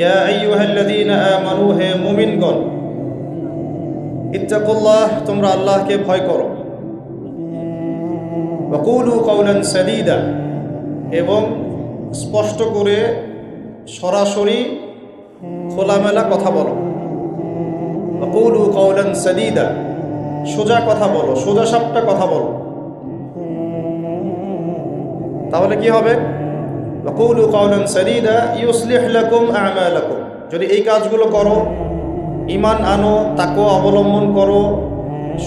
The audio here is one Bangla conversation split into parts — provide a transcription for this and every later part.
ইয়া আইয়ুহাল্লাযীনা আমানু হে মুমিনগণ, ইত্তাকুল্লাহ, তোমরা আল্লাহকে ভয় করো। ওয়াকুলু কওলান সাদীদা, এবং স্পষ্ট করে সরাসরি খোলামেলা কথা বলো। ওয়াকুলু কওলান সাদীদা, সোজা কথা বলো, সোজা সাপটা কথা বলো। তাহলে কি হবে? ওয়াকুলু কওলান সাদীদা ইউসলিহ লাকুম আ'মালাকুম যদি এই কাজগুলো করো ইমান আনো তাকে অবলম্বন করো,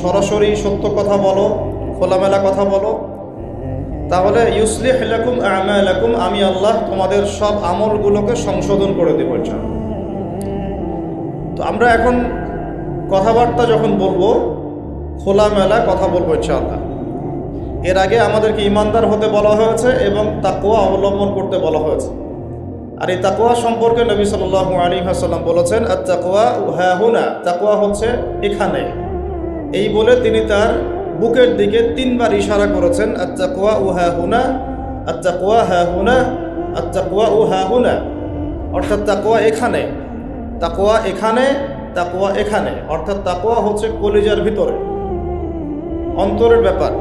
সরাসরি সত্য কথা বলো, খোলামেলা কথা বলো, তাহলে ইউসলিহ লাকুম আ'মালাকুম, আমি আল্লাহ তোমাদের সব আমলগুলোকে সংশোধন করে দেবো তো আমরা এখন কথাবার্তা যখন বলব, খোলামেলা কথা বলব ইনশাআল্লাহ। এর আগে আমাদেরকে ইমানদার হতে বলা হয়েছে এবং তাকুয়া অবলম্বন করতে বলা হয়েছে। আর এই তাকুয়া সম্পর্কে নবী সাল আলী হাসাল্লাম বলেছেন আর তাকুয়া হুনা তাকুয়া হচ্ছে এখানে। এই বলে তিনি তার বুকের দিকে তিনবার ইশারা করেছেন আর তাকুয়া উ হ্যা হুনা আর তাকুয়া হ্যা হুনা আর তাকুয়া উ হ্যা হুনা অর্থাৎ তাকুয়া এখানে। তাকুয়া এখানে তাকুয়া এখানে। অর্থাৎ তাকুয়া হচ্ছে কলিজার ভিতরে। অন্তরের ব্যাপার।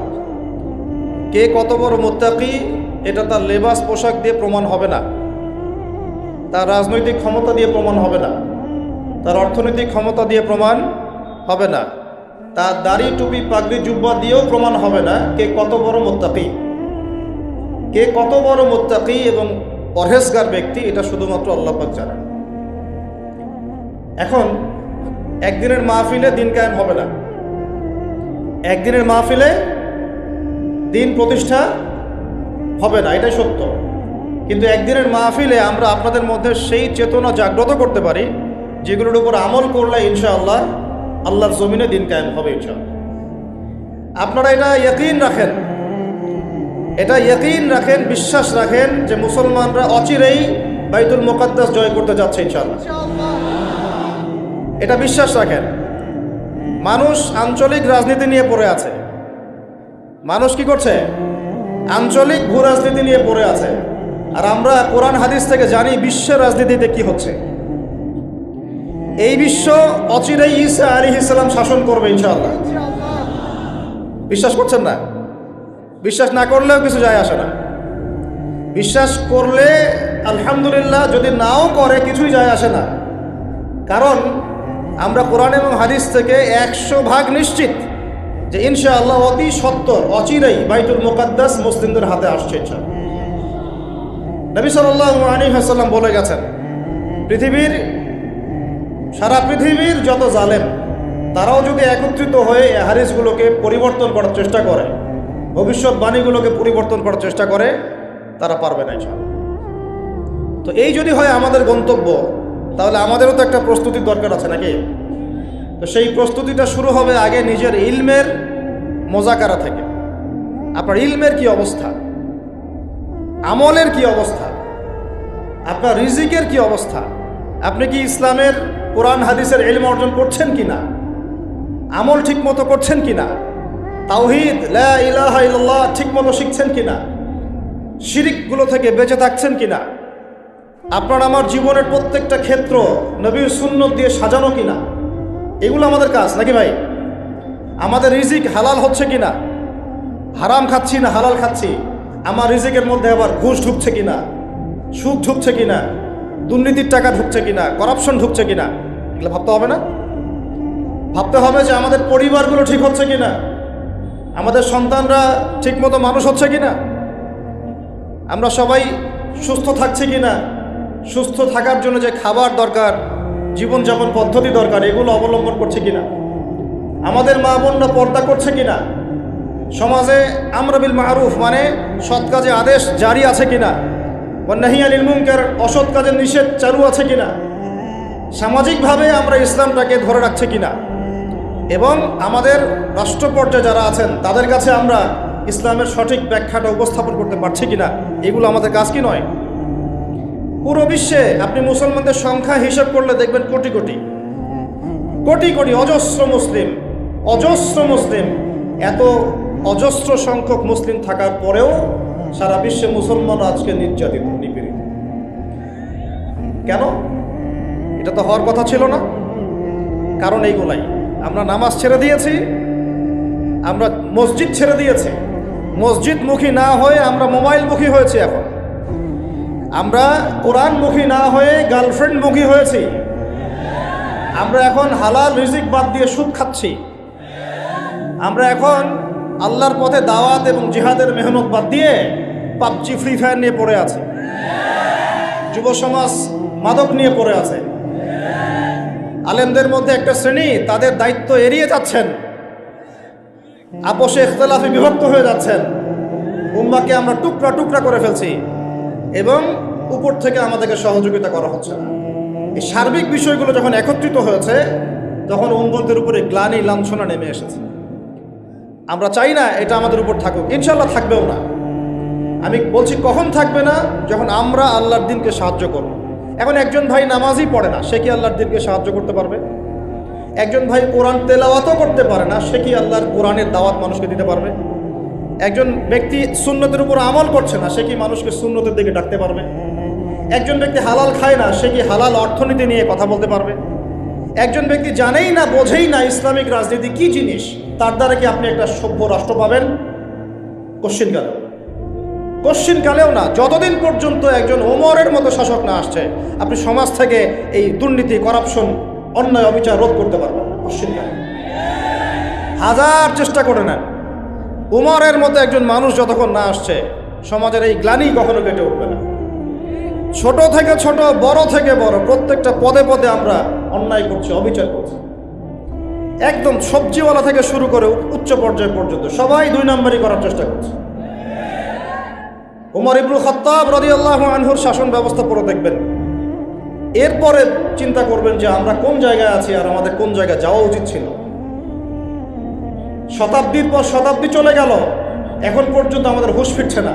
কে কত বড় মোত্তাকি, এটা তার লেবাস, পোশাক দিয়ে প্রমাণ হবে না। তার রাজনৈতিক ক্ষমতা দিয়ে প্রমাণ হবে না। তার অর্থনৈতিক ক্ষমতা দিয়ে প্রমাণ হবে না। তার দাড়ি, টুপি, পাগড়ি, জুব্বা দিয়েও প্রমাণ হবে না কে কত বড় মোত্তাকি। কে কত বড় মোত্তাকি এবং পরহেজগার ব্যক্তি, এটা শুধুমাত্র আল্লাপাক জানেন। এখন, একদিনের মাহফিলে দিন কায়েম হবে না। একদিনের মাহফিলে দিন প্রতিষ্ঠা হবে না, এটাই সত্য। কিন্তু একদিনের মাহফিলে আমরা আপনাদের মধ্যে সেই চেতনা জাগ্রত করতে পারি, যেগুলোর উপর আমল করলে ইনশাআল্লাহ আল্লাহর জমিনে দিন কায়েম হবে ইনশাআল্লাহ। আপনারা এটা ইয়কিন রাখেন, এটা ইয়কিন রাখেন, বিশ্বাস রাখেন যে মুসলমানরা অচিরেই বাইতুল মোকাদ্দাস জয় করতে যাচ্ছে ইনশাআল্লাহ। এটা বিশ্বাস রাখেন। মানুষ আঞ্চলিক রাজনীতি নিয়ে পড়ে আছে। মানুষ কি করছে? আঞ্চলিক ভূ রাজনীতি নিয়ে পড়ে আছে। আর আমরা কোরআন হাদিস থেকে জানি বিশ্বের রাজনীতিতে কি হচ্ছে। এই বিশ্ব অচিরেই ঈসা আলী ইসলাম শাসন করবে ইনশাআল্লাহ। বিশ্বাস করছেন না? বিশ্বাস না করলেও কিছু যায় আসে না। বিশ্বাস করলে আলহামদুলিল্লাহ যদি নাও করে কিছুই যায় আসে না। কারণ আমরা কোরআন এবং হাদিস থেকে একশো ভাগ নিশ্চিত। যে ইনশাআল্লাহ অতি সত্তর, অচিরেই বাইতুল মোকাদ্দাস মুসলিমদের হাতে আসছে ইনশাআল্লাহ নবী সাল্লাহ হাসাল্লাম বলে গেছেন, পৃথিবীর, সারা পৃথিবীর যত জালেম, তারাও যদি একত্রিত হয়ে হারিসগুলোকে পরিবর্তন করার চেষ্টা করে ভবিষ্যৎবাণীগুলোকে পরিবর্তন করার চেষ্টা করে, তারা পারবে না তো এই যদি হয় আমাদের গন্তব্য, তাহলে আমাদেরও তো একটা প্রস্তুতির দরকার আছে নাকি? তো সেই প্রস্তুতিটা শুরু হবে আগে নিজের ইলমের মোজাকারা থেকে। আপনার ইলমের কি অবস্থা? আমলের কি অবস্থা? আপনার রিজিকের কি অবস্থা? আপনি কি ইসলামের কোরআন, হাদিসের ইলম অর্জন করছেন কি না? আমল ঠিক মতো করছেন কি না? তাওহিদ ইল্লাল্লাহ ঠিক মতো শিখছেন কি না? শিরিকগুলো থেকে বেঁচে থাকছেন কি না? আপনার আমার জীবনের প্রত্যেকটা ক্ষেত্র নবীর সুন্নত দিয়ে সাজানো কিনা এগুলো আমাদের কাজ, নাকি ভাই? আমাদের রিজিক হালাল হচ্ছে কি না হারাম খাচ্ছি না হালাল খাচ্ছি? আমার রিজিকের মধ্যে আবার ঘুষ ঢুকছে কি না সুখ ঢুকছে কি না দুর্নীতির টাকা ঢুকছে কি না করাপশন ঢুকছে কিনা? এগুলো ভাবতে হবে না? ভাবতে হবে যে আমাদের পরিবারগুলো ঠিক হচ্ছে কি না আমাদের সন্তানরা ঠিকমতো মানুষ হচ্ছে কি না আমরা সবাই সুস্থ থাকছি কি না সুস্থ থাকার জন্য যে খাবার দরকার জীবনযাপন পদ্ধতি দরকার, এগুলো অবলম্বন করছে কিনা? আমাদের মা বোনরা পর্দা করছে কিনা? সমাজে আমরাবিল মারুফ মানে সৎ কাজে আদেশ জারি আছে কিনা? নাহি আলিল মুনকার, অসৎ কাজের নিষেধ চালু আছে কিনা? সামাজিকভাবে আমরা ইসলামটাকে ধরে রাখছে কিনা? এবং আমাদের রাষ্ট্র পর্যায়ে যারা আছেন, তাদের কাছে আমরা ইসলামের সঠিক ব্যাখ্যাটা উপস্থাপন করতে পারছি কিনা? এগুলো আমাদের কাজ কি নয়? পুরো বিশ্বে আপনি মুসলমানদের সংখ্যা হিসাব করলে দেখবেন কোটি কোটি। কোটি কোটি অজস্র মুসলিম অজস্র মুসলিম। এত অজস্র সংখ্যক মুসলিম থাকার পরেও সারা বিশ্বে মুসলমান আজকে নির্যাতিত, নিপীড়িত। কেন? এটা তো হওয়ার কথা ছিল না। কারণ এইগুলাই আমরা নামাজ ছেড়ে দিয়েছি, আমরা মসজিদ ছেড়ে দিয়েছি। মসজিদমুখী না হয়ে আমরা মোবাইলমুখী হয়েছি এখন। আমরা কোরআনমুখী না হয়ে গার্লফ্রেন্ডমুখী হয়েছি। আমরা এখন হালাল রিজিক বাদ দিয়ে সুদ খাচ্ছি। আমরা এখন আল্লাহর পথে দাওয়াত এবং জিহাদের মেহনত বাদ দিয়ে পাবজি, ফ্রি ফায়ার নিয়ে পড়ে আছে। যুব সমাজ মাদক নিয়ে পড়ে আছে। আলেমদের মধ্যে একটা শ্রেণি, তাদের দায়িত্ব এড়িয়ে যাচ্ছেন। আপোষে ইখতলাফে বিভক্ত হয়ে যাচ্ছেন। উম্মাকে আমরা টুকরা টুকরা করে ফেলছি। এবং উপর থেকে আমাদেরকে সহযোগিতা করা হচ্ছে। এই সার্বিক বিষয়গুলো যখন একত্রিত হয়েছে, তখন উম্মতের উপরে গ্লানি লাঞ্ছনা নেমে এসেছে। আমরা চাই না এটা আমাদের উপর থাকুক। ইনশাল্লাহ থাকবেও না। আমি বলছি, কখন থাকবে না? যখন আমরা আল্লাহর দিনকে সাহায্য করব। এখন একজন ভাই নামাজই পড়ে না, সে কি আল্লাহর দিনকে সাহায্য করতে পারবে? একজন ভাই কোরআন তেলাওয়াতও করতে পারে না, সে কি আল্লাহর কোরআনের দাওয়াত মানুষকে দিতে পারবে? একজন ব্যক্তি সুন্নতের উপর আমল করছে না, সে কি মানুষকে সুন্নতের দিকে ডাকতে পারবে? একজন ব্যক্তি হালাল খায় না, সে কি হালাল অর্থনীতি নিয়ে কথা বলতে পারবে? একজন ব্যক্তি জানেই না, বোঝেই না ইসলামিক রাজনীতি কি জিনিস, তার দ্বারা কি আপনি একটা সভ্য রাষ্ট্র পাবেন? কোশ্চিন কালেও কোশ্চিন কালেও না, যতদিন পর্যন্ত একজন ওমরের মতো শাসক না আসছে, আপনি সমাজ থেকে এই দুর্নীতি, করাপশন, অন্যায়, অবিচার রোধ করতে পারবেন কোশ্চিন কালে হাজার চেষ্টা করে নেন। উমরের মতো একজন মানুষ যতক্ষণ না আসছে, সমাজের এই গ্লানি কখনো কেটে উঠবে না। ছোট থেকে ছোট, বড় থেকে বড়, প্রত্যেকটা পদে পদে আমরা অন্যায় করছি, অবিচার করছি। একদম সবজিওয়ালা থেকে শুরু করে উচ্চ পর্যায় পর্যন্ত সবাই দুই নম্বরই করার চেষ্টা করছে। উমর ইবনুল খত্তাব আল্লাহ আনহুর শাসন ব্যবস্থা পরে দেখবেন। এরপরে চিন্তা করবেন যে আমরা কোন জায়গায় আছি আর আমাদের কোন জায়গায় যাওয়া উচিত ছিল। শতাব্দীর পর শতাব্দী চলে গেল। এখন পর্যন্ত আমাদের হুঁশ ফিরছে না।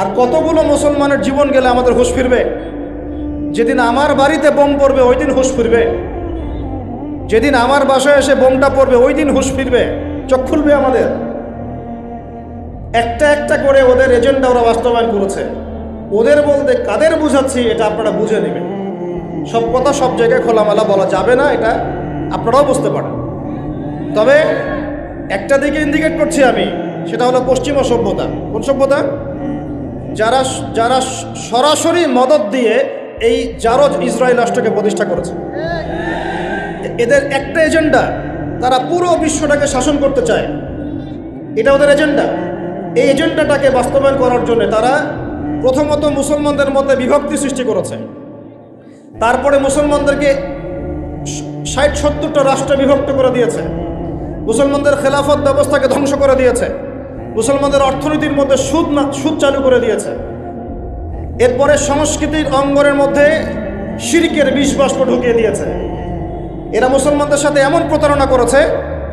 আর কতগুলো মুসলমানের জীবন গেলে আমাদের হুঁশ ফিরবে? যেদিন আমার বাড়িতে বোম পড়বে, ওই দিন হুঁশ ফিরবে। যেদিন আমার বাসায় এসে বোমটা পড়বে, ওই দিন হুঁশ ফিরবে। চোখ খুলবে আমাদের। একটা একটা করে ওদের এজেন্ডা ওরা বাস্তবায়ন করেছে। ওদের বলতে কাদের বুঝাচ্ছি, এটা আপনারা বুঝে নেবেন। সব কথা সব জায়গায় খোলামেলা বলা যাবে না, এটা আপনারাও বুঝতে পারেন। তবে একটা দিকে ইন্ডিকেট করছি আমি, সেটা হলো পশ্চিমা সভ্যতা কোন সভ্যতা? যারা যারা সরাসরি মদত দিয়ে এই জারজ ইসরায়েল রাষ্ট্রকে প্রতিষ্ঠা করেছে। এদের একটা এজেন্ডা, তারা পুরো বিশ্বটাকে শাসন করতে চায়। এটা ওদের এজেন্ডা। এই এজেন্ডাটাকে বাস্তবায়ন করার জন্য তারা প্রথমত মুসলমানদের মধ্যে বিভক্তি সৃষ্টি করেছে। তারপরে মুসলমানদেরকে ষাট সত্তরটা রাষ্ট্রে বিভক্ত করে দিয়েছে। মুসলমানদের খেলাফত ব্যবস্থাকে ধ্বংস করে দিয়েছে। মুসলমানদের অর্থনীতির মধ্যে সুদ না সুদ চালু করে দিয়েছে। এরপরে সংস্কৃতির অঙ্গনের মধ্যে শিরিকের বিষ বাষ্প ঢুকিয়ে দিয়েছে। এরা মুসলমানদের সাথে এমন প্রতারণা করেছে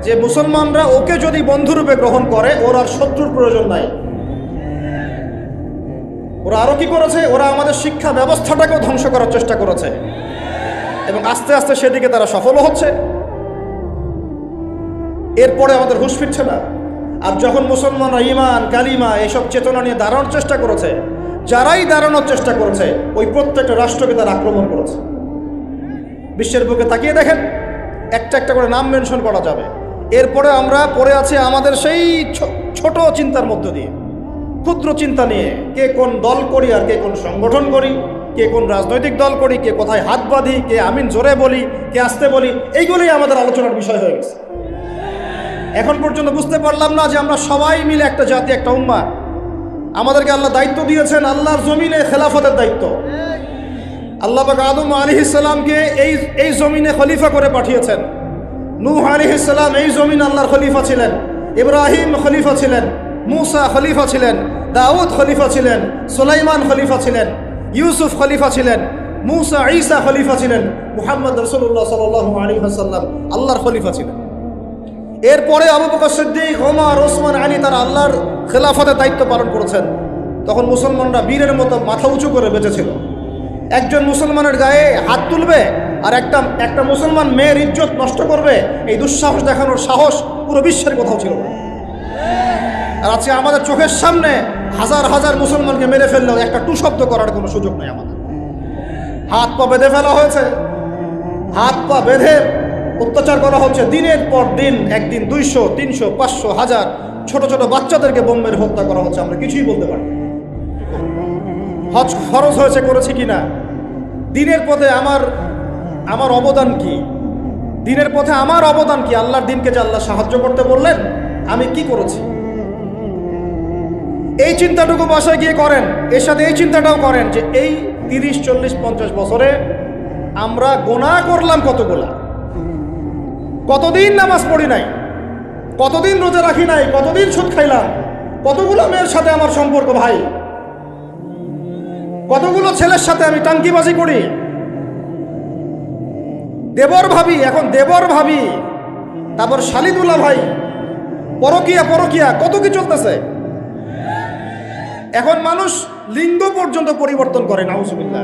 যে মুসলমানরা ওকে যদি বন্ধুরূপে গ্রহণ করে, ওর আর শত্রুর প্রয়োজন নাই। ওরা আরও কি করেছে? ওরা আমাদের শিক্ষা ব্যবস্থাটাকেও ধ্বংস করার চেষ্টা করেছে। এবং আস্তে আস্তে সেদিকে তারা সফলও হচ্ছে। এরপরে আমাদের হুশ ফিরছে না। আর যখন মুসলমানরা ইমান কালিমা এইসব চেতনা নিয়ে দাঁড়ানোর চেষ্টা করেছে, যারাই দাঁড়ানোর চেষ্টা করেছে, ওই প্রত্যেকটা রাষ্ট্রকে তারা আক্রমণ করেছে। বিশ্বের বুকে তাকিয়ে দেখেন, একটা একটা করে নাম মেনশন করা যাবে। এরপরে আমরা পড়ে আছি আমাদের সেই ছোট চিন্তার মধ্য দিয়ে। ক্ষুদ্র চিন্তা নিয়ে কে কোন দল করি আর কে কোন সংগঠন করি, কে কোন রাজনৈতিক দল করি, কে কোথায় হাত বাঁধি, কে আমিন জোরে বলি, কে আসতে বলি, এইগুলোই আমাদের আলোচনার বিষয় হয়ে গেছে। এখন পর্যন্ত বুঝতে পারলাম না যে আমরা সবাই মিলে একটা জাতি, একটা উম্মা আমাদেরকে আল্লাহ দায়িত্ব দিয়েছেন, আল্লাহর জমিনে খেলাফতের দায়িত্ব। আল্লাহ আদম আলী ইসলামকে এই এই জমিনে খলিফা করে পাঠিয়েছেন। নূহ আলী ইসলাম এই জমিন আল্লাহর খলিফা ছিলেন। ইব্রাহিম খলিফা ছিলেন। মুসা খলিফা ছিলেন। দাউদ খলিফা ছিলেন। সুলাইমান খলিফা ছিলেন। ইউসুফ খলিফা ছিলেন। মুসা ঈসা খলিফা ছিলেন। মুহাম্মদ রসুল্লাহ সাল আলী হাসাল্লাম আল্লাহর খলিফা ছিলেন। এরপরে Abu Bakr Siddique, Omar, Osman, Ali তারা আল্লাহর খেলাফতের দায়িত্ব পালন করেছেন। তখন মুসলমানরা বীরের মতো মাথা উঁচু করে বেঁচেছিল। একজন মুসলমানের গায়ে হাত তুলবে আর একটা একটা মুসলমান মেয়ের ইজ্জত নষ্ট করবে, এই দুঃসাহস দেখানোর সাহস পুরো বিশ্বের কোথাও ছিল আর আজকে আমাদের চোখের সামনে হাজার হাজার মুসলমানকে মেরে ফেললেও একটা টু শব্দ করার কোনো সুযোগ নেই আমাদের। হাত পা বেঁধে ফেলা হয়েছে। হাত পা বেঁধে অত্যাচার করা হচ্ছে। দিনের পর দিন, একদিন দুইশো, তিনশো, পাঁচশো, হাজার ছোট ছোট বাচ্চাদেরকে বোম্বের হত্যা করা হচ্ছে। আমরা কিছুই বলতে পারি। হজ খরচ হয়েছে করেছি কি না দিনের পথে আমার আমার অবদান কি? দিনের পথে আমার অবদান কি? আল্লাহর দিনকে যে আল্লাহ সাহায্য করতে বললেন, আমি কি করেছি? এই চিন্তাটুকু বাসায় গিয়ে করেন। এর সাথে এই চিন্তাটাও করেন যে এই তিরিশ, চল্লিশ, পঞ্চাশ বছরে আমরা গোনা করলাম কতগুলা? কতদিন নামাজ পড়ি নাই? কতদিন রোজা রাখি নাই? কতদিন সুদ খাইলাম? কতগুলো মেয়ের সাথে আমার সম্পর্ক ভাই? কতগুলো ছেলের সাথে আমি টাঙ্কিবাজি করি? দেবর ভাবি, এখন দেবর ভাবি। তারপর শালিদুল্লাহ ভাই, পরকিয়া পরকিয়া, কত কি চলতেছে? এখন মানুষ লিঙ্গ পর্যন্ত পরিবর্তন করে, নাউজুবিল্লাহ।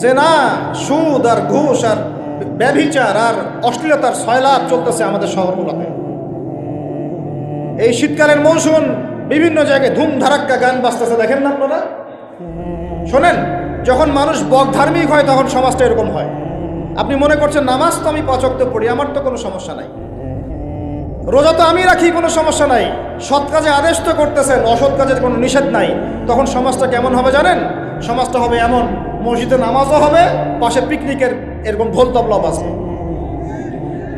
জেনা, সুদ আর ঘুষ আর ব্যভিচার আর অশ্লীলতার সয়লাভ চলতেছে আমাদের শহরগুলোতে। এই শীতকালের মৌসুম বিভিন্ন জায়গায় ধুম ধারাক্কা গান বাজতেছে, দেখেন না আপনারা? শোনেন, যখন মানুষ বক ধার্মিক হয়, তখন সমাজটা এরকম হয়। আপনি মনে করছেন, নামাজ তো আমি পচক্ত পড়ি, আমার তো কোনো সমস্যা নাই। রোজা তো আমি রাখি, কোনো সমস্যা নাই। সৎ কাজে আদেশ তো করতেছেন, অসৎ কাজের কোনো নিষেধ নাই। তখন সমাজটা কেমন হবে জানেন? সমাজটা হবে এমন, মসজিদে নামাজও হবে, পাশে পিকনিকের এরকম ঢোল তবলা বাজবে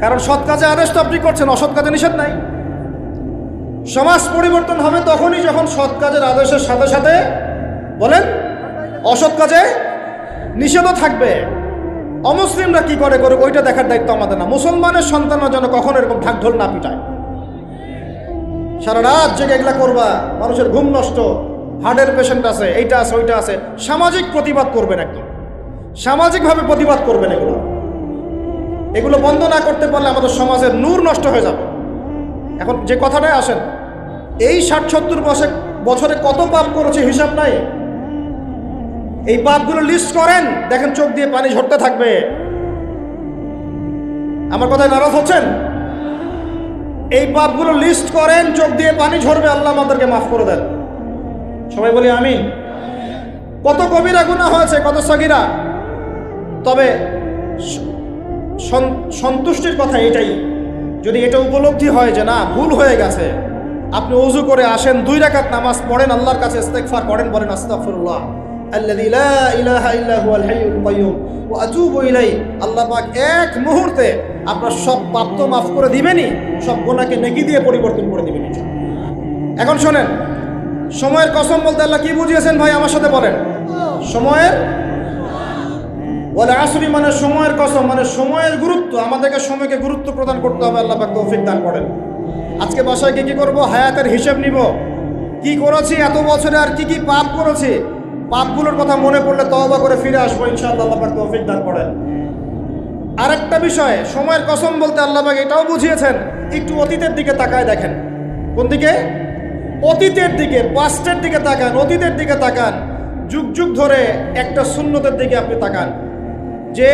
কারণ সৎ কাজে আদেশ তো আপনি করছেন, অসৎ কাজে নিষেধ নাই। সমাজ পরিবর্তন হবে তখনই যখন সৎ কাজের আদেশের সাথে সাথে বলেন, অসৎ কাজে নিষেধও থাকবে। অমুসলিমরা কি করে করে ওইটা দেখার দায়িত্ব আমাদের না। মুসলমানের সন্তানরা যেন কখনো এরকম ঢাকঢোল না পিটায়। সারা রাত জেগে এগুলা করবা, মানুষের ঘুম নষ্ট, হার্টের পেশেন্ট আছে, এইটা আছে, ওইটা আছে। সামাজিক প্রতিবাদ করবেন একদম। সামাজিকভাবে প্রতিবাদ করবেন এগুলো। এগুলো বন্ধ না করতে পারলে আমাদের সমাজের নূর নষ্ট হয়ে যাবে। এখন যে কথাটাই আসেন, এই ষাট সত্তর বছর বছরে কত পাপ করেছে হিসাব নাই। এই পাপগুলো লিস্ট করেন, দেখেন চোখ দিয়ে পানি ঝরতে থাকবে। আমার কথায় নারাজ হচ্ছেন? এই পাপগুলো লিস্ট করেন, চোখ দিয়ে পানি ঝরবে, আল্লাহ আমাদেরকে মাফ করে দেন। সবাই বলি আমি কত কবিরা গুণা হয়েছে, কত সগিরা। তবে সন্তুষ্টির কথা এটাই। যদি এটা উপলব্ধি হয় যে না, ভুল হয়ে গেছে, আপনি উজু করে আসেন, দুই রাকাত নামাজ পড়েন, আল্লাহর কাছে ইস্তেগফার করেন, বলেন ইলাইহি। আল্লাহ পাক এক মুহূর্তে আপনার সব পাপ মাফ করে দিবেনই, সব গুনাহকে নেকি দিয়ে পরিবর্তন করে দিবেন এখন শোনেন, সময়ের কসম বলতে আল্লাহ কি বুঝিয়েছেন ভাই, আমার সাথে বলেন। সময়ের বলে আসরি মানে সময়ের কসম মানে সময়ের গুরুত্ব। আমাদেরকে সময়কে গুরুত্ব প্রদান করতে হবে, আল্লাহ পাক তৌফিক দান করেন। আজকে বাসায় গিয়ে কি করব? হায়াতের হিসেব নিব। কি করেছি, এত বছরে আর কি কি পাপ করেছি? পাপগুলোর কথা মনে পড়লে তওবা করে ফিরে আসব, ইনশাআল্লাহ আল্লাহ পাক তৌফিক দান করেন। আরেকটা বিষয়, সময়ের কসম বলতে আল্লাহ পাক এটাও বুঝিয়েছেন, একটু অতীতের দিকে তাকায় দেখেন। কোন দিকে? অতীতের দিকে পাস্টের দিকে তাকান, অতীতের দিকে তাকান। যুগ যুগ ধরে একটা শূন্যতের দিকে আপনি তাকান। যে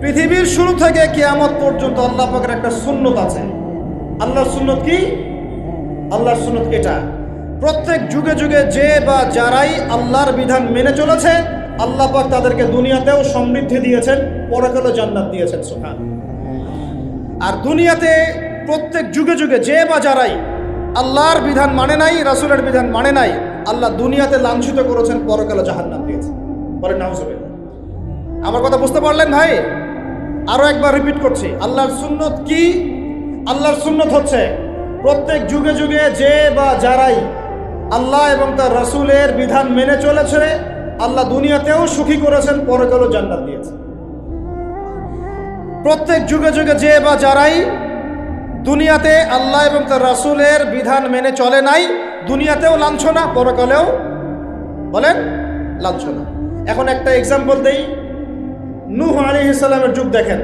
পৃথিবীর শুরু থেকে কিয়ামত পর্যন্ত আল্লাহ পাকের একটা সুন্নত আছে। আল্লাহর সুন্নত কি? আল্লাহর সুন্নত এটা। প্রত্যেক যুগে যুগে যে বা যারাই আল্লাহর বিধান মেনে চলেছে, আল্লাহ পাক তাদেরকে দুনিয়াতেও সমৃদ্ধি দিয়েছেন পরকালে জান্নাত দিয়েছেন সুখান আর দুনিয়াতে প্রত্যেক যুগে যুগে যে বা যারাই আল্লাহর বিধান মানে নাই, রাসুলের বিধান মানে নাই, আল্লাহ দুনিয়াতে লাঞ্ছিত করেছেন পরকালে জাহান্নাম দিয়েছেন। বলেন, নাউজুবিল্লাহ। আমার কথা বুঝতে পারলেন ভাই? আরও একবার রিপিট করছি, আল্লাহর সুন্নত কি? আল্লাহর সুন্নত হচ্ছে প্রত্যেক যুগে যুগে যে বা যারাই আল্লাহ এবং তার রাসূলের বিধান মেনে চলেছে, আল্লাহ দুনিয়াতেও সুখী করেছেন পরে পরকালও জান্নাত দিয়েছেন প্রত্যেক যুগে যুগে যে বা যারাই দুনিয়াতে আল্লাহ এবং তার রাসূলের বিধান মেনে চলে নাই, দুনিয়াতেও লাঞ্ছনা, পরকালেও বলেন, লাঞ্ছনা। এখন একটা এক্সাম্পল দেই। নূহ আলী ইসলামের যুগ দেখেন,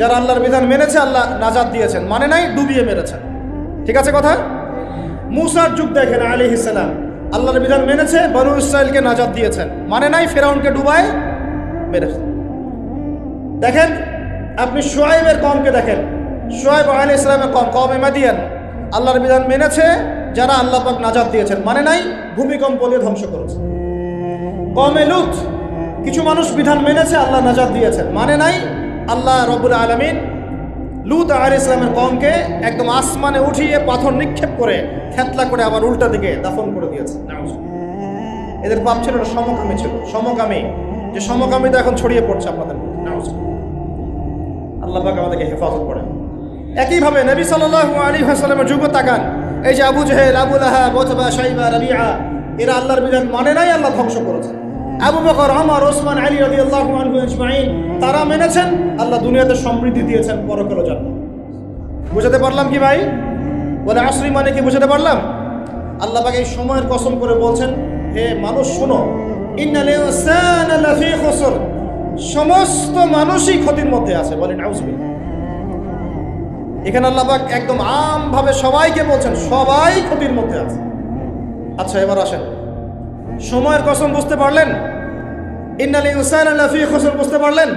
যারা আল্লাহর বিধান মেনেছে, আল্লাহ নাজাদ দিয়েছেন। মানে নাই, ডুবিয়ে মেরেছেন ঠিক আছে কথা? মুসার যুগ দেখেন আলী ইসলাম আল্লাহর বিধান মেনেছে, বনু ইসরায়েলকে নাজাদ দিয়েছেন। মানে নাই, ফেরাউনকে ডুবায় মেরেছেন দেখেন, আপনি সোয়াইবের কমকে দেখেন। সোয়াইব আলী ইসলামের কম, কমে মাদিয়ান। আল্লাহর বিধান মেনেছে, যারা আল্লাহ পাক নাজাদ দিয়েছেন। মানে নাই, ভূমিকম্প দিয়ে ধ্বংস করেছে। কমে লুত কিছু মানুষ বিধান মেনেছে, আল্লাহ নাজাদ দিয়েছেন। মানে নাই, আল্লাহ রবুল আলমিন লুত আল ইসলামের কমকে একদম আসমানে উঠিয়ে পাথর নিক্ষেপ করে খেতলা করে আবার উল্টা দিকে দাফন করে দিয়েছে। এদের পাপ ছিল না, সমকামী ছিল। সমকামী, যে সমকামিতা এখন ছড়িয়ে পড়ছে আপনাদের আল্লাহ আমাদেরকে হেফাজত করে একইভাবে নবী সাল্লাল্লাহু আলাইহি ওয়াসাল্লামের যুগ তাকান। এই যে আবু জেহেল, আবু আহা ওতবা, শাইবা, রাবিআ, এরা আল্লাহর বিধান মানে নাই, আল্লাহ ধ্বংস করেছে। আবু বকর, ওমর, ওসমান, আলী রাদিয়াল্লাহু আনহু আজমাইন, তারা মেনেছেন, আল্লাহ দুনিয়াতে সমৃদ্ধি দিয়েছেন পরকালের জন্য বুঝাতে পারলাম কি ভাই? বলে আশ্রী মানে কি বুঝাতে পারলাম? আল্লাহ পাক এই সময়ের কসম করে বলছেন, হে মানুষ, শোনো। সমস্ত মানুষই ক্ষতির মধ্যে আছে, বলেন আউজবিল্লাহ এখানে আল্লাহবাক একদম আমভাবে সবাইকে বলছেন, সবাই ক্ষতির মধ্যে আছে। আচ্ছা এবার আসেন। সময়ের কসম বুঝতে পারলেন? ইন্নাল ইনসান লাফি খুসর বুঝতে পারলেন?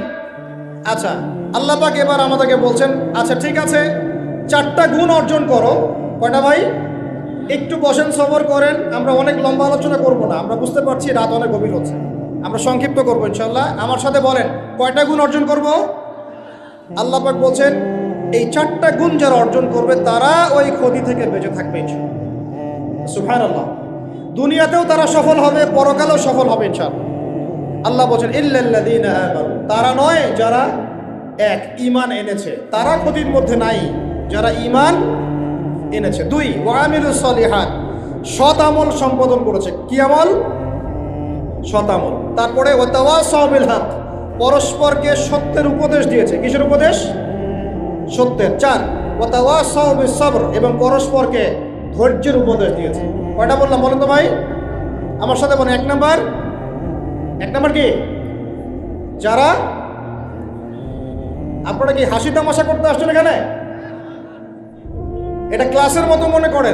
আচ্ছা আল্লাহ পাক এবার আমাদেরকে বলছেন আচ্ছা ঠিক আছে, চারটা গুণ অর্জন করো। কয়টা ভাই? একটু বসেন, সবর করেন, আমরা অনেক লম্বা আলোচনা করব না, আমরা বুঝতে পারছি রাত অনেক গভীর হচ্ছে। আমরা সংক্ষিপ্ত করব ইনশাল্লাহ আমার সাথে বলেন, কয়টা গুণ অর্জন করব? আল্লাহ পাক বলছেন, এই চারটা গুণ যারা অর্জন করবে, তারা ওই ক্ষতি থেকে বেঁচে থাকবে সুফান আল্লাহ দুনিয়াতেও তারা সফল হবে, পরকালেও সফল হবে ইনশাআল্লাহ। আল্লাহ বলছেন, ইল্লাল্লাযীনা আমানু। তারা নয়, যারা এক, ঈমান এনেছে। তারা ক্ষতির মধ্যে নাই, যারা ঈমান এনেছে। দুই ওয়ামিলুস সলিহাত, সৎ আমল সম্পাদন করেছে। কি আমল? সৎ আমল। তারপরে ওয়াতাওয়াসাউ বিল হক, পরস্পরকে সত্যের উপদেশ দিয়েছে। কিসের উপদেশ? সত্যের। চার ওয়াতাওয়াসাউ বিস সবর, এবং পরস্পরকে ধৈর্যের উপদেশ দিয়েছে। কয়টা বললাম বলেন তো ভাই? আমার সাথে বলেন এক নাম্বার। এক নাম্বার কি? যারা আপনারা কি হাসি তামাশা করতে আসছেন এখানে? এটা ক্লাসের মতো মনে করেন।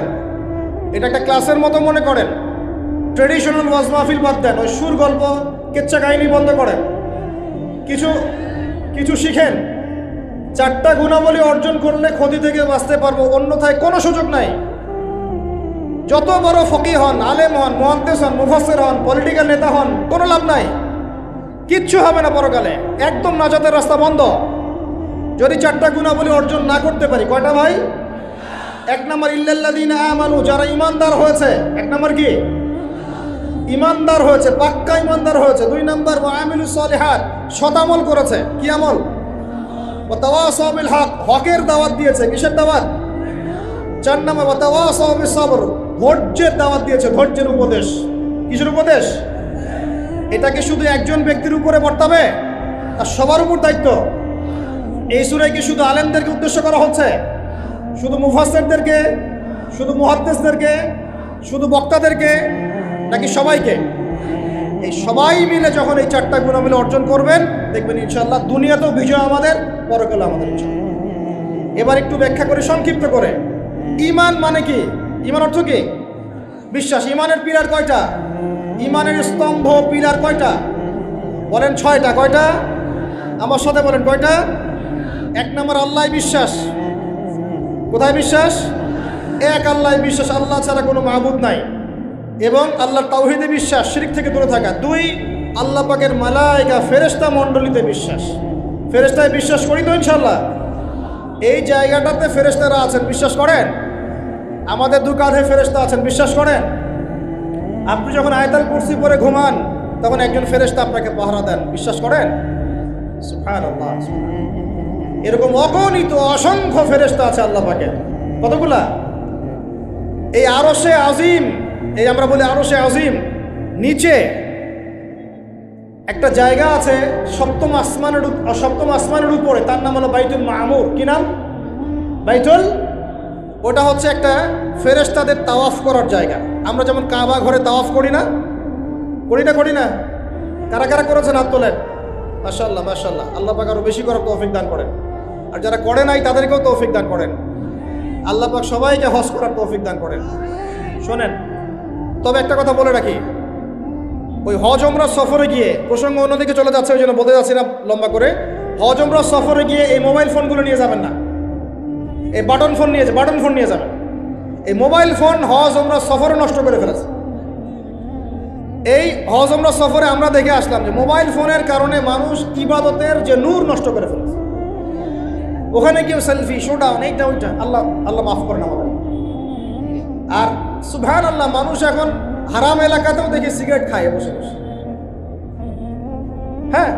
এটা একটা ক্লাসের মতো মনে করেন। ট্রেডিশনাল ওয়াজ মাহফিল বাদ দেন, ওই সুর গল্প কেচ্চা কাহিনী বন্ধ করেন। কিছু কিছু শিখেন। চারটা গুণাবলী অর্জন করলে ক্ষতি থেকে বাঁচতে পারব, অন্যথায় কোনো সুযোগ নাই। যত বড় ফকি হন, আলেম হন মহান্তেস হন মুফাসের হন পলিটিক্যাল নেতা হন, কোনো লাভ নাই। কিচ্ছু হবে না পরকালে। একদম নাজাতের রাস্তা বন্ধ। যদি চারটা গুণাবলী অর্জন না করতে পারি, কয়টা ভাই? এক নম্বর ইল্লাল্লাদিন আমানু, যারা ইমানদার হয়েছে। এক নম্বর কি? ইমানদার হয়েছে, পাক্কা ইমানদার হয়েছে। দুই নম্বর আমিলু সলিহাত শতামল করেছে। কি আমল? ও তাওয়াসাবিল হক, হকের দাওয়াত দিয়েছে। কিসের দাওয়াত? চার নম্বর ও তাওয়াসাবিল সবর। ধৈর্যের দাওয়াত দিয়েছে, ধৈর্যের উপদেশ। কিসের উপদেশ? এটা কি শুধু একজন ব্যক্তির উপরে বর্তাবে? আর সবার উপর দায়িত্ব? এই সুরায় কি শুধু আলেমদেরকে উদ্দেশ্য করা হচ্ছে? শুধু মুফাসেরদেরকে শুধু মুহাদ্দেসদেরকে? শুধু বক্তাদেরকে? নাকি সবাইকে? এই সবাই মিলে যখন এই চারটা গুণাবলী অর্জন করবেন, দেখবেন ইনশাল্লাহ দুনিয়াতেও বিজয় আমাদের পরকালে আমাদের ইনশাল্লাহ এবার একটু ব্যাখ্যা করে সংক্ষিপ্ত করে। ইমান মানে কি? ইমান অর্থ কি? বিশ্বাস। ইমানের পিলার কয়টা? ইমানের স্তম্ভ পিলার কয়টা? বলেন ছয়টা। কয়টা? আমার সাথে বলেন কয়টা? এক নম্বর আল্লাহ বিশ্বাস। কোথায় বিশ্বাস? এক আল্লাহ বিশ্বাস। আল্লাহ ছাড়া কোনো মাহবুদ নাই। এবং আল্লাহর তাওহিদে বিশ্বাস, শিরিক থেকে দূরে থাকা। দুই, আল্লাহ পাকের মালাইকা ফেরেস্তা মণ্ডলীতে বিশ্বাস। ফেরেস্তায় বিশ্বাস করি তো ইনশাল্লাহ এই জায়গাটাতে ফেরেস্তারা আছেন। বিশ্বাস করেন? আমাদের দু কাঁধে ফেরেস্তা আছেন, বিশ্বাস করেন? আপনি যখন আয়তাল কুরসি পরে ঘুমান, তখন একজন ফেরেস্তা আপনাকে পাহারা দেন, বিশ্বাস করেন। এরকম অগণিত, অসংখ্য ফেরেস্তা আছে আল্লাহ পাকে। কতগুলা? এই আরশে আজিম, এই আমরা বলি আরশে আজিম, নিচে একটা জায়গা আছে সপ্তম আসমানের সপ্তম আসমানের উপরে, তার নাম হলো বাইতুল মামুর। কি নাম? বাইতুল ওটা হচ্ছে একটা ফেরেশতাদের তাওয়াফ করার জায়গা। আমরা যেমন কাবা ঘরে তাওয়াফ করি না করি না করি না। কারা কারা করেছেন হাত তোলেন? মাশাল্লাহ মাশাল্লাহ আল্লাহ পাক আরও বেশি করার তৌফিক দান করেন। আর যারা করে নাই, তাদেরকেও তৌফিক দান করেন। আল্লাহ পাক সবাইকে হজ করার তৌফিক দান করেন। শোনেন, তবে একটা কথা বলে রাখি। ওই হজ ওমরা সফরে গিয়ে প্রসঙ্গ অন্যদিকে চলে যাচ্ছে, ওই জন্য বলতে যাচ্ছি না লম্বা করে। হজ ওমরা সফরে গিয়ে এই মোবাইল ফোনগুলো নিয়ে যাবেন না। এই বাটন ফোন নিয়ে বাটন ফোন নিয়ে যাবেন এই মোবাইল ফোন হজ ওমরা সফরে নষ্ট করে ফেলেছে। এই হজ, আমরা সফরে আমরা দেখে আসলাম যে মোবাইল ফোনের কারণে মানুষ ইবাদতের যে নূর নষ্ট করে ফেলেছে। ওখানে কেউ সেলফি শোডাউন এইটা, ওইটা। আল্লাহ আল্লাহ মাফ করেন আমাদের। আর সুভান আল্লাহ মানুষ এখন হারাম এলাকাতেও দেখি সিগারেট খায় বসে বসে। হ্যাঁ?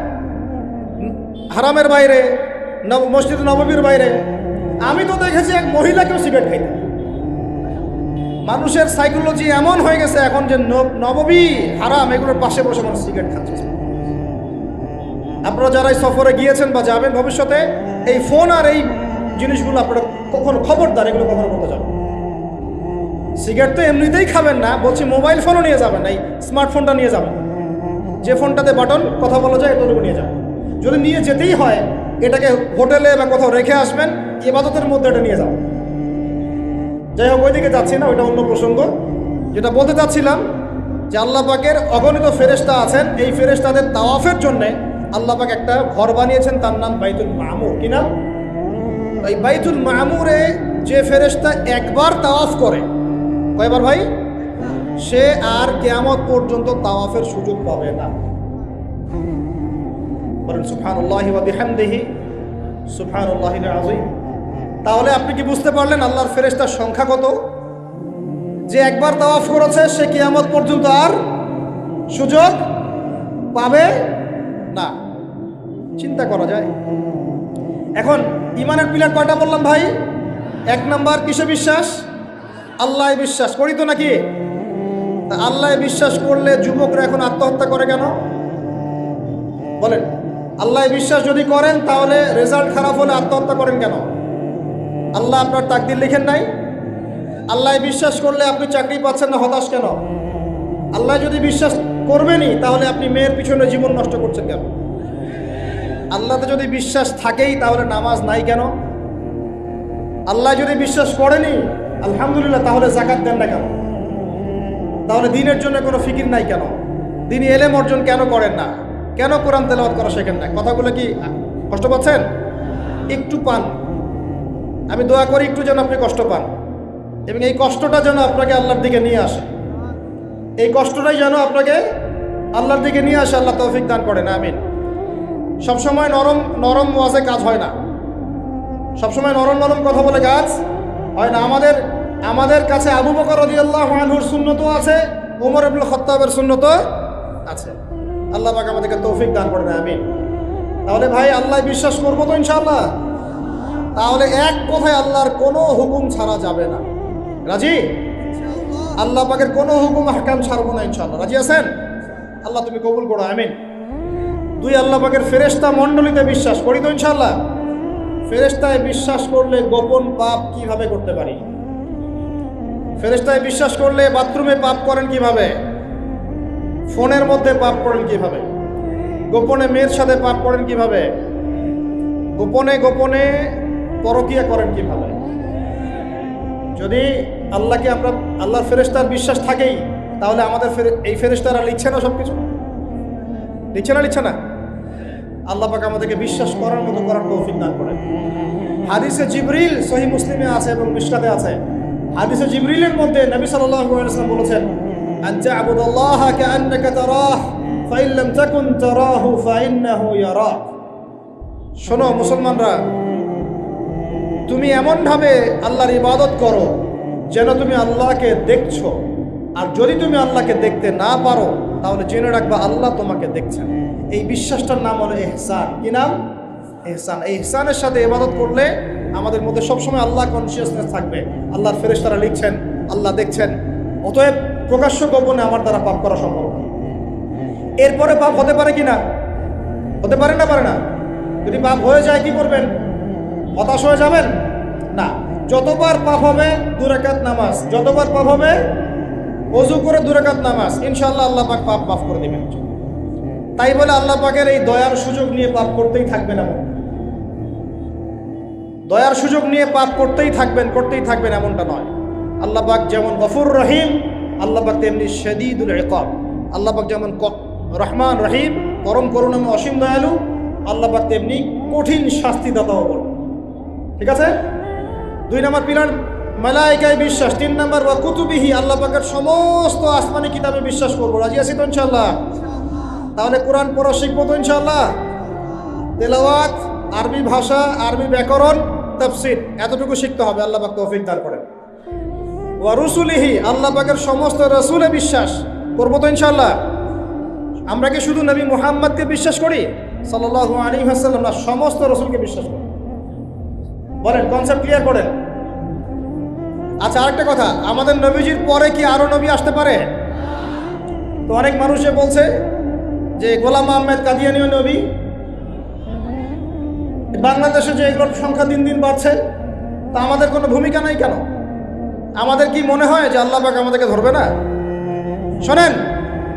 হারামের বাইরে মসজিদ নবমীর বাইরে আমি তো দেখেছি এক মহিলাকেও সিগারেট খাইতে। মানুষের সাইকোলজি এমন হয়ে গেছে এখন যে নব- নবমী হারাম, এগুলোর পাশে বসে মানুষ সিগারেট খাচ্ছে। আপনারা যারা সফরে গিয়েছেন বা যাবেন ভবিষ্যতে, এই ফোন আর এই জিনিসগুলো আপনারা কখনো খবরদার, এগুলো কখনো করতে যাবেন সিগারেট তো এমনিতেই খাবেন না, বলছি মোবাইল ফোনও নিয়ে যাবেন এই স্মার্টফোনটা নিয়ে যাবেন। যে ফোনটাতে বাটন কথা বলা যায়, এতটুকু নিয়ে যাবেন। যদি নিয়ে যেতেই হয় এটাকে হোটেলে বা কোথাও রেখে আসবেন, ইবাদতের মধ্যে এটা নিয়ে যাবেন যাই হোক, ওইদিকে যাচ্ছি না, ওইটা অন্য প্রসঙ্গ। যেটা বলতে চাচ্ছিলাম, যে আল্লাহ পাকের অগণিত ফেরেশতা আছেন। এই ফেরেশতাদের তাওয়াফের জন্যে আল্লাহ পাক একটা ঘর বানিয়েছেন, তার নাম বাইতুল মামুর। কি নাম এই বাইতুল মামুরে যে ফেরেশতা একবার তাওয়াফ করে, কয়বার ভাই? সে আর কেয়ামত পর্যন্ত তাওয়াফের সুযোগ পাবে না। বলেন, সুবহানাল্লাহি ওয়া বিহামদিহি সুবহানাল্লাহিল আযীম তাহলে আপনি কি বুঝতে পারলেন আল্লাহর ফেরেস্তার সংখ্যা কত? যে একবার তাওয়াফ করেছে, সে কিয়ামত পর্যন্ত আর সুযোগ পাবে না। চিন্তা করা যায়। এখন ইমানের পিলার কয়টা বললাম ভাই? এক নাম্বার কিসে বিশ্বাস? আল্লাহ বিশ্বাস। করি তো নাকি? তা আল্লাহ বিশ্বাস করলে যুবকরা এখন আত্মহত্যা করে কেন? বলেন। আল্লাহ বিশ্বাস যদি করেন, তাহলে রেজাল্ট খারাপ হলে আত্মহত্যা করেন কেন? আল্লাহ আপনার তাকদির লিখেন নাই? আল্লাহ বিশ্বাস করলে আপনি চাকরি পাচ্ছেন না, হতাশ কেন? আল্লাহ যদি বিশ্বাস করবেনই, তাহলে আপনি মেয়ের পিছনে জীবন নষ্ট করছেন কেন? আল্লাহতে যদি বিশ্বাস থাকেই, তাহলে নামাজ নাই কেন? আল্লাহ যদি বিশ্বাস করেনি আলহামদুলিল্লাহ, তাহলে জাকাত দেন না কেন? তাহলে দিনের জন্য কোনো ফিকির নাই কেন? দিনই এলেম অর্জন কেন করেন না? কেন কোরআন তেলাওয়াত করা শেখেন না? কথাগুলো কি কষ্ট পাচ্ছেন? একটু পান। আমি দোয়া করি একটু যেন আপনি কষ্ট পান। এবং এই কষ্টটা যেন আপনাকে আল্লাহর দিকে নিয়ে আসে। এই কষ্টটাই যেন আপনাকে আল্লাহর দিকে নিয়ে আসে, আল্লাহ তৌফিক দান করেন, আমিন। সবসময় নরম নরম ওয়াজে কাজ হয় না। সবসময় নরম নরম কথা বলে কাজ হয় না। আমাদের আমাদের কাছে আবু বকর রদিয়াল্লাহ আনহুর শূন্যতও আছে, উমর আবুল খত্তাবের শূন্যত আছে। আল্লাহ পাক আমাদেরকে তৌফিক দান করেন আমিন। তাহলে ভাই, আল্লাহ বিশ্বাস করব তো ইনশাআল্লাহ? তাহলে এক কথায় আল্লাহর কোনো হুকুম ছাড়া যাবে না। রাজি? আল্লাহ পাকের কোনো হুকুম হাকাম ছাড়বো না ইনশাআল্লাহ। রাজি আছেন? আল্লাহ তুমি কবুল করো, আমিন। দুই, আল্লাহ পাকের ফেরেস্তা মণ্ডলীতে বিশ্বাস করি তো ইনশাআল্লাহ? ফেরেস্তায় বিশ্বাস করলে গোপন পাপ কীভাবে করতে পারি? ফেরেস্তায় বিশ্বাস করলে বাথরুমে পাপ করেন কীভাবে? ফোনের মধ্যে পাপ করেন কীভাবে? গোপনে মেয়ের সাথে পাপ করেন কীভাবে? গোপনে গোপনে পরকিয়া করেন কীভাবে? যদি আল্লাহকে আমরা, আল্লাহর ফেরেস্তার বিশ্বাস থাকেই, তাহলে আমাদের এই ফেরেস্তারা লিখছে না সব কিছু লিখছে না লিখছে না? আল্লাহ পাক আমাদেরকে বিশ্বাস করার মতো করার তৌফিক দান করেন। হাদিসে জিবরিল সহি মুসলিমে আছে এবং মিশকাতে আছে। হাদিসে জিবরিলের মধ্যে নবী সাল্লাল্লাহু আলাইহি বলেছেন আন তা'বুদাল্লাহ কাআন্নাকা তারাহ ফাইন লাম তাকুন তারাহু ফাইন্নাহু ইয়ারাক শোনো মুসলমানরা, তুমি এমনভাবে আল্লাহর ইবাদত করো যেন তুমি আল্লাহকে দেখছ। আর যদি তুমি আল্লাহকে দেখতে না পারো, তাহলে জেনে রাখবা আল্লাহ তোমাকে দেখছেন। এই বিশ্বাসটার নাম হলো এহসান। কি নাম? এহসান। এই এহসানের সাথে ইবাদত করলে আমাদের মধ্যে সবসময় আল্লাহ কনসিয়াসনেস থাকবে। আল্লাহর ফেরেশতারা লিখছেন, আল্লাহ দেখছেন। অতএব প্রকাশ্য গোপনে আমার দ্বারা পাপ করা সম্ভব। এরপরে পাপ হতে পারে কি না হতে পারে না পারে না। যদি পাপ হয়ে যায়, কি করবেন? হতাশ হয়ে যাবেন? না। যতবার পাপ হবে, দুরাকাত নামাজ। যতবার পাপ হবে, অজু করে দুরাকাত নামাজ। ইনশাআল্লাহ আল্লাহ পাক পাপ মাফ করে দেবেন। তাই বলে আল্লাহ পাকের এই দয়ার সুযোগ নিয়ে পাপ করতেই থাকবেন এমন। দয়ার সুযোগ নিয়ে পাপ করতেই থাকবেন করতেই থাকবেন এমনটা নয়। আল্লাহ পাক যেমন গফুর রহিম আল্লাহ পাক তেমনি শদীদুল ইকাব আল্লাহ পাক যেমন রহমান রহিম, পরম করুণাময় অসীম দয়ালু, আল্লাহ পাক তেমনি কঠিন শাস্তিদাতাও বল ঠিক আছে? দুই নম্বর পিলার, মালাইকায় বিশ্বাস। তিন নাম্বার, ওয়া কুতুবিহি, আল্লাহ পাকের সমস্ত আসমানি কিতাবে বিশ্বাস করব। রাজি আছি তো ইনশাল্লাহ তাহলে কোরআন পড়া শিখব তো ইনশাল্লাহ তেলাওয়াত, আরবি ভাষা, আরবি ব্যাকরণ, তাফসির, এতটুকু শিখতে হবে। আল্লাহ তৌফিক দান করেন। ওয়া রুসুলিহি, আল্লাহ পাকের সমস্ত রসুলে বিশ্বাস। করব তো ইনশাল্লাহ আমরা কি শুধু নবী মুহাম্মদকে বিশ্বাস করি? সাল্লাল্লাহু আলাইহি ওয়াসাল্লাম না, সমস্ত রসুলকে বিশ্বাস করি। বলেন কনসেপ্ট ক্লিয়ার করেন। আচ্ছা আরেকটা কথা, আমাদের নবীজির পরে কি আরও নবী আসতে পারে? তো অনেক মানুষে বলছে যে, গোলাম আহমেদ কাদিয়ানীয় নবী। বাংলাদেশে যে এগুলোর সংখ্যা দিন দিন বাড়ছে, তা আমাদের কোনো ভূমিকা নাই কেন? আমাদের কি মনে হয় যে আল্লাহ পাক আমাদেরকে ধরবে না? শোনেন,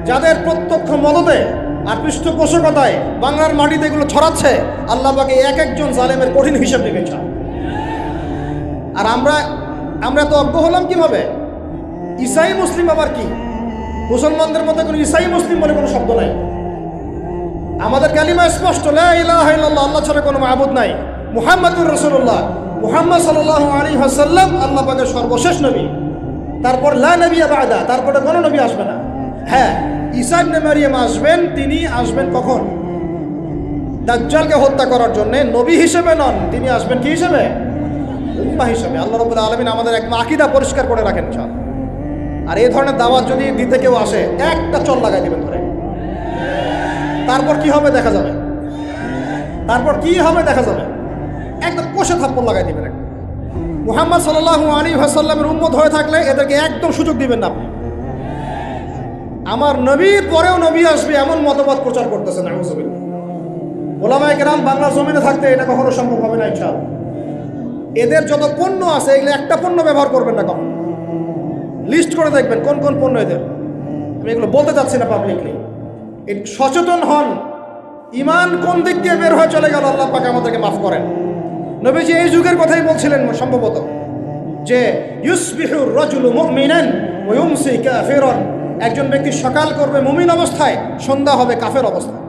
যাদের প্রত্যক্ষ মদতে আর পৃষ্ঠপোষকতায় বাংলার মাটিতে এগুলো ছড়াচ্ছে, আল্লাহ পাকে এক একজন জালেমের কঠিন হিসাব চান। আর আমরা আমরা তো অজ্ঞ হলাম কীভাবে? ইসাই মুসলিম আবার কি? মুসলমানদের মধ্যে কোনো ইসাই মুসলিম বলে কোনো শব্দ নাই। আমাদের কালিমা স্পষ্ট আল্লাহ ছাড়া কোনো মাহবুদ নাই। মুহাম্মাদুর রাসূলুল্লাহ। মুহাম্মদ সাল্লাল্লাহু আলাইহি হাসাল্লাম আল্লাহ পাকের সর্বশেষ নবী। তারপর লা নবী বাদা, তারপরে কোনো নবী আসবে না। হ্যাঁ ঈসা ইবনে মারিয়াম আসবেন, তিনি আসবেন কখন? দাজ্জালকে হত্যা করার জন্যে নবী হিসেবে নন, তিনি আসবেন কি হিসেবে? উম্মা হিসেবে। আল্লাহ রাব্বুল আলামিন আমাদের এক আকীদা পরিষ্কার করে রাখেন, ইনশাআল্লাহ। আর এই ধরনের দাওয়াত যদি দিতে কেউ আসে, একটা চল লাগাই দিবেন ধরে। তারপর কি হবে দেখা যাবে? তারপর কি হবে দেখা যাবে? কষে থাপ্পড় লাগাই দিবেন একদম মুহাম্মদ সাল্লাল্লাহু আলাইহি ওয়াসাল্লামের উম্মত হয়ে থাকলে এদেরকে একদম সুযোগ দিবেন না আপনি। আমার নবীর পরেও নবী আসবে এমন মতবাদ প্রচার করতেছেন আউযুবিল্লাহ ওলামায়ে কেরাম বাংলার জমিনে থাকতে এটা কখনো সম্ভব হবে না, ইনশাআল্লাহ। এদের যত পণ্য আছে, এগুলো একটা পণ্য ব্যবহার করবেন না কখন। লিস্ট করে দেখবেন কোন কোন পণ্য এদের। আমি এগুলো বলতে চাচ্ছি না পাবলিকলি সচেতন হন। ইমান কোন দিক দিয়ে বের হয়ে চলে গেল, আল্লাহ পাকে আমাদেরকে মাফ করেন। নবীজি এই যুগের কথাই বলছিলেন সম্ভবত যে ইউসবিহুর রাজুলু মুমিনান ওয়া ইউমসি কাফিরান। একজন ব্যক্তি সকাল করবে মুমিন অবস্থায়, সন্ধ্যা হবে কাফের অবস্থায়।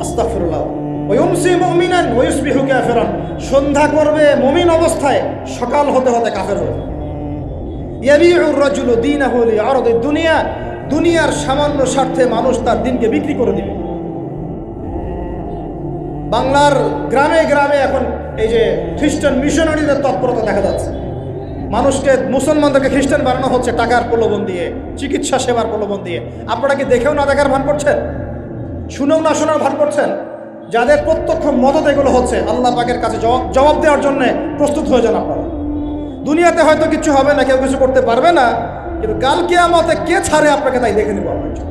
আস্তাগফিরুল্লাহ। ওয়া ইউমসি মুমিনান ওয়া ইউসবিহু কাফিরান। সন্ধ্যা করবে মুমিন অবস্থায়, সকাল হতে হতে কাফের হবে। ইয়াবিউর রাজুলু দীনাহু লিআরদি দুনিয়া। দুনিয়ার সামান্য স্বার্থে মানুষ তার দিনকে বিক্রি করে দিবে। বাংলার গ্রামে গ্রামে এখন এই যে খ্রিস্টান মিশনারিদের তৎপরতা দেখা যাচ্ছে। মানুষকে, মুসলমানদেরকে খ্রিস্টান বানানো হচ্ছে টাকার প্রলোভন দিয়ে, চিকিৎসা সেবার প্রলোভন দিয়ে। আপনারা কি দেখেও না দেখার ভান করছেন? শুনেও না শোনার ভান করছেন? যাদের প্রত্যক্ষ মদত এগুলো হচ্ছে, আল্লাহ পাকের কাছে জবাব দেওয়ার জন্য প্রস্তুত হয়ে যান আপনারা। দুনিয়াতে হয়তো কিছু হবে না, কেউ কিছু করতে পারবে না, কিন্তু কালকে আমাতে কে ছাড়ে আপনাকে তাই দেখে নেব আমরা?